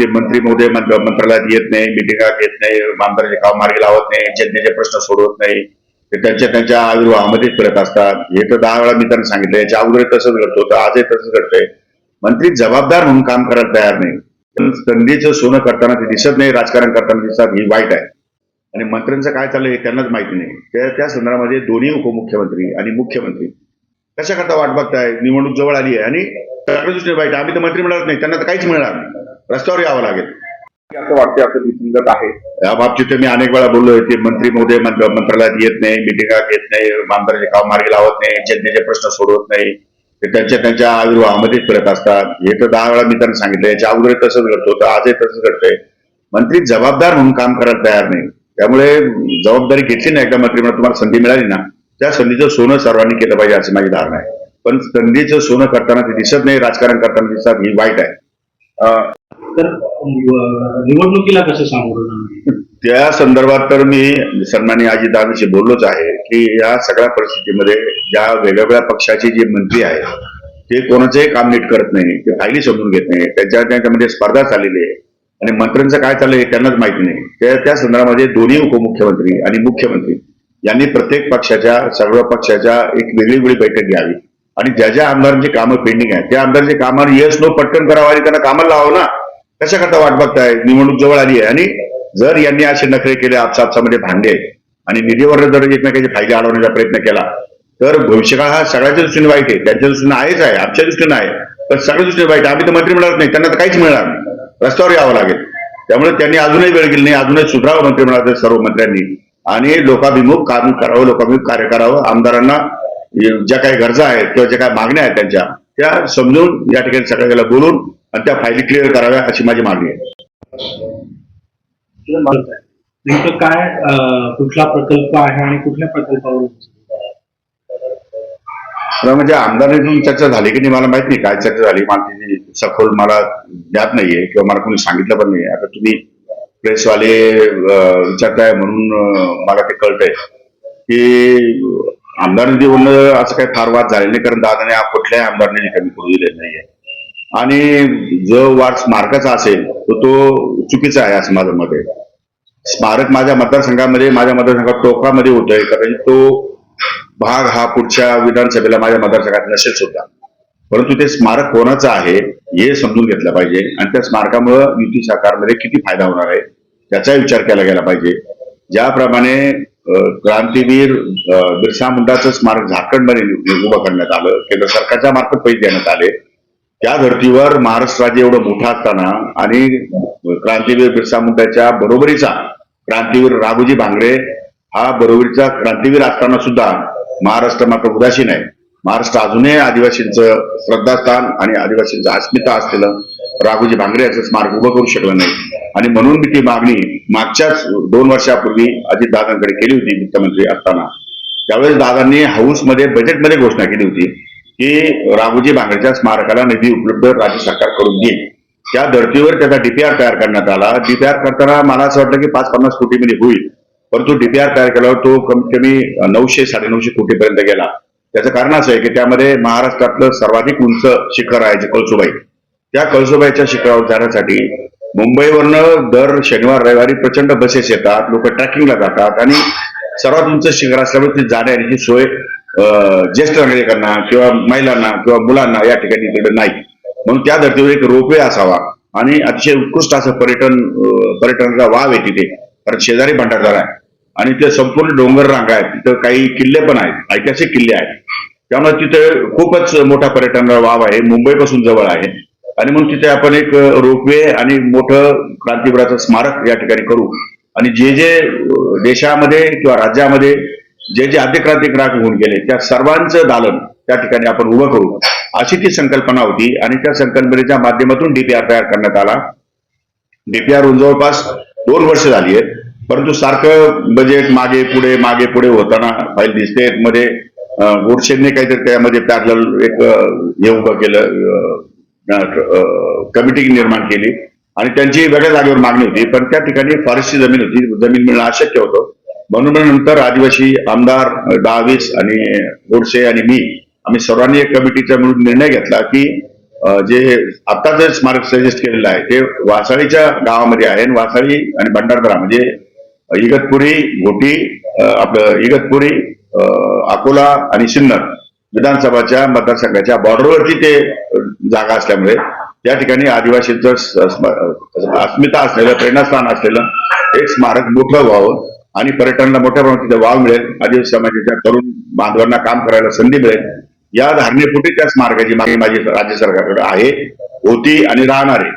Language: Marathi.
जे मंत्री महोदय मंत्रालयात येत नाही मिटिंगा घेत नाही आमदाराचे काम मार्गी लावत नाही जनतेचे प्रश्न सोडवत नाही ते त्यांच्या त्यांच्या आविर्भावामध्येच फिरत असतात. हे तर दहा वेळा मी त्यांना सांगितलं याच्या अगोदर तसंच घडतो तर आजही तसंच घडतंय. मंत्री जबाबदार म्हणून काम करायला तयार नाही. पण संधीचं सोनं करताना ते दिसत नाही राजकारण करताना दिसतात ही वाईट आहे. आणि मंत्र्यांचं काय चाललंय हे त्यांनाच माहिती नाही. त्या त्या संदर्भामध्ये दोन्ही उपमुख्यमंत्री आणि मुख्यमंत्री कशा करता वाट बघताय? निवडणूक जवळ आली आहे आणि वाईट आम्ही तर मंत्री मिळत नाही त्यांना तर काहीच मिळणार नाही. रस्त्यावर यावं लागेल. असं वाटते असं आहे. या बाबतीत मी अनेक वेळा बोललोय ते मंत्री महोदय मंत्र- मंत्रालयात येत नाही मिटिंगा घेत नाही आमदाराचे काम मार्गी लावत नाही जनतेचे प्रश्न सोडवत नाही. ते त्यांच्या त्यांच्या आविर्भावामध्येच फिरत असतात. हे तर दहा वेळा मी त्यांना सांगितलं याच्या अगोदर तसंच घडतो तर आजही तसंच घडतंय. मंत्री जबाबदार म्हणून काम करायला तयार नाही. त्यामुळे जबाबदारी घेतली नाही एकदा मंत्रिमंडळ तुम्हाला संधी मिळाली ना त्या संधीचं सोनं सर्वांनी केलं पाहिजे अशी माझी धारणा आहे. पण संधीचं सोनं करताना ते दिसत नाही राजकारण करताना दिसतात ही वाईट आहे. तर निवडणुकीला कसं सामोरं त्या संदर्भात तर मी सन्माननीय अजितदादांशी बोललोच आहे की या सगळ्या परिस्थितीमध्ये ज्या वेगवेगळ्या पक्षाचे जे मंत्री आहेत ते कोणाचंही काम नीट करत नाही ते फायली समजून घेत नाही त्यांच्या त्यांच्यामध्ये स्पर्धा चाललेली आहे. आणि मंत्र्यांचं काय चाललंय त्यांनाच माहिती नाही. त्या त्या संदर्भामध्ये दोन्ही उपमुख्यमंत्री आणि मुख्यमंत्री यांनी प्रत्येक पक्षाच्या सर्व पक्षाच्या एक वेगळी वेगळी बैठक घ्यावी. आणि ज्या ज्या आमदारांची कामं पेंडिंग आहेत त्या आमदारांची कामावर यश नो पटकन करावं आणि त्यांना कामाला लावावं ना कशाकरता वाट बघताय? निवडणूक जवळ आली आहे. आणि जर यांनी असे नखरे केले आपसापसामध्ये भांडे आणि निधीवर जर एकमेकांचे फायदे अडवण्याचा प्रयत्न केला तर भविष्यकाळ हा सगळ्याच्या दृष्टीने वाईट आहे. त्यांच्या दृष्टीने आहेच आहे आमच्या दृष्टीने आहे तर सगळ्या दृष्टीने वाईट आम्ही तर मंत्री मिळत नाही त्यांना तर काहीच मिळणार नाही. रस्त्यावर यावं लागेल. त्यामुळे त्यांनी अजूनही वेळ केली नाही अजूनही सुधारावं मंत्रिमंडळातील सर्व मंत्र्यांनी. आणि लोकाभिमुख काम करावं लोकाभिमुख कार्य करावं आमदारांना ज्या काही गरजा आहेत किंवा ज्या काही मागण्या आहेत त्यांच्या त्या समजून या ठिकाणी सगळ्याला बोलून आणि त्या फायली क्लिअर कराव्या अशी माझी मागणी आहे. नेमकं काय कुठला प्रकल्प आहे आणि कुठल्या प्रकल्पावर म्हणजे आमदारांतून चर्चा झाली की नाही मला माहीत नाही काय चर्चा झाली. मला सखोल मला ज्ञात नाहीये किंवा मला कोणी सांगितलं पण नाही आता तुम्ही प्रेसवाले विचारताय म्हणून मला ते कळतंय की आमदारांनी बोलणं असं काही फार वाद झाले नाही कारण दादाने हा कुठल्याही आमदाराने कमी करू दिले नाहीये. आणि जो वाद स्मारकाचा असेल तर तो चुकीचा आहे असं माझं मत आहे. स्मारक माझ्या मतदारसंघामध्ये माझ्या मतदारसंघात टोकामध्ये होतोय कारण तो भाग हा पुढच्या विधानसभेला माझ्या मतदारसंघात नसेल सुद्धा परंतु ते स्मारक कोणाचं आहे हे समजून घेतलं पाहिजे. आणि त्या स्मारकामुळं युती सरकारमध्ये किती फायदा होणार आहे त्याचा विचार केला गेला पाहिजे. ज्याप्रमाणे क्रांतीवीर बिरसा मुंडाचं स्मारक झारखंडमध्ये उभं करण्यात आलं. केंद्र सरकारच्या मार्फत पैसे देण्यात आले. त्या धर्तीवर महाराष्ट्र राज्य एवढं मोठं असताना आणि क्रांतीवीर बिरसा मुंडाच्या बरोबरीचा क्रांतीवीर राघोजी भांगरे हा बरोबरीचा क्रांतीवीर असताना सुद्धा महाराष्ट्र मात्र उदासीन आहे. महाराष्ट्र अजूनही आदिवासींचं श्रद्धास्थान आणि आदिवासींचं अस्मिता असलेलं राघोजी भांगरे याचं स्मारक उभं करू शकलं नाही. आणि म्हणून मी ती मागणी मागच्याच दोन वर्षापूर्वी अजितदादांकडे केली होती वित्तमंत्री असताना. त्यावेळेस दादांनी हाऊसमध्ये बजेटमध्ये घोषणा केली होती की राघोजी भांगडच्या स्मारकाला निधी उपलब्ध राज्य सरकार करून देईल. त्या धर्तीवर त्याचा डीपीआर तयार करण्यात आला. डीपीआर करताना मला असं वाटतं की पाच पन्नास कोटीमध्ये होईल. परंतु डीपीआर तयार केल्यावर तो कमीत कमी नऊशे साडेनऊशे कोटीपर्यंत गेला. त्याचं कारण असं आहे की त्यामध्ये महाराष्ट्रातलं सर्वाधिक उंच शिखर आहे जे कळसुबाई. त्या कळसुबाईच्या शिखरावर जाण्यासाठी मुंबईवरनं दर शनिवार रविवारी प्रचंड बसेस येतात लोक ट्रॅकिंगला जातात आणि सर्वात उंच शिखर असल्यामुळे ती जाण्याची सोय ज्येष्ठ नागरिकांना किंवा महिलांना किंवा मुलांना या ठिकाणी तिकडे नाही. म्हणून त्या धर्तीवर एक रोपवे असावा आणि अतिशय उत्कृष्ट असं पर्यटन पर्यटनाचा वाव आहे तिथे. कारण शेजारी भंडारदार आहे आणि ते संपूर्ण डोंगर रांगा आहेत. तिथं काही किल्ले पण आहेत ऐतिहासिक किल्ले आहेत. त्यामुळे तिथे खूपच मोठा पर्यटनाचा वाव आहे. मुंबईपासून जवळ आहे. आणि म्हणून तिथे आपण एक रोपवे आणि मोठं क्रांतीवीराचं स्मारक या ठिकाणी करू. आणि जे जे देशामध्ये किंवा राज्यामध्ये जे जे आद्यक्रांतिक ग्राहक होऊन गेले त्या सर्वांचं दालन त्या ठिकाणी आपण उभं करू. अशी ती संकल्पना होती आणि त्या संकल्पनेच्या माध्यमातून डीपीआर तयार करण्यात आला. डीपीआर होऊन जवळपास दोन वर्ष झाली आहेत. परंतु सारखं बजेट मागे पुढे मागे पुढे होताना फाईल दिसते मध्ये गोडशेने काहीतरी त्यामध्ये पॅरल एक हे उभं केलं कमिटी निर्माण केली. आणि त्यांची वेगळ्या जागेवर मागणी होती. पण त्या ठिकाणी फॉरेस्टची जमीन होती. जमीन मिळणं अशक्य होतं. म्हणून नंतर आदिवासी आमदार दहावीस आणि गोडसे आणि मी आम्ही सर्वांनी एक कमिटीचा मिळून निर्णय घेतला की जे आता जे स्मारक सजेस्ट केलेलं आहे ते वासाळीच्या गावामध्ये आहे. आणि वासाळी आणि भंडारदरा म्हणजे इगतपुरी घोटी आपलं इगतपुरी अकोला आणि सिन्नर विधानसभाच्या मतदारसंघाच्या बॉर्डरवरती ते जागा असल्यामुळे. त्या ठिकाणी आदिवासींचं अस्मिता असलेलं प्रेरणास्थान असलेलं एक स्मारक मोठं व्हावं आणि पर्यटनाला मोठ्या प्रमाणात तिथे वाव मिळेल. आदिवासी समाजाच्या तरुण बांधवांना काम करायला संधी मिळेल. या धारणेपुटी त्या स्मारकाची मागणी माझी राज्य सरकारकडे आहे. होती आणि राहणार आहे.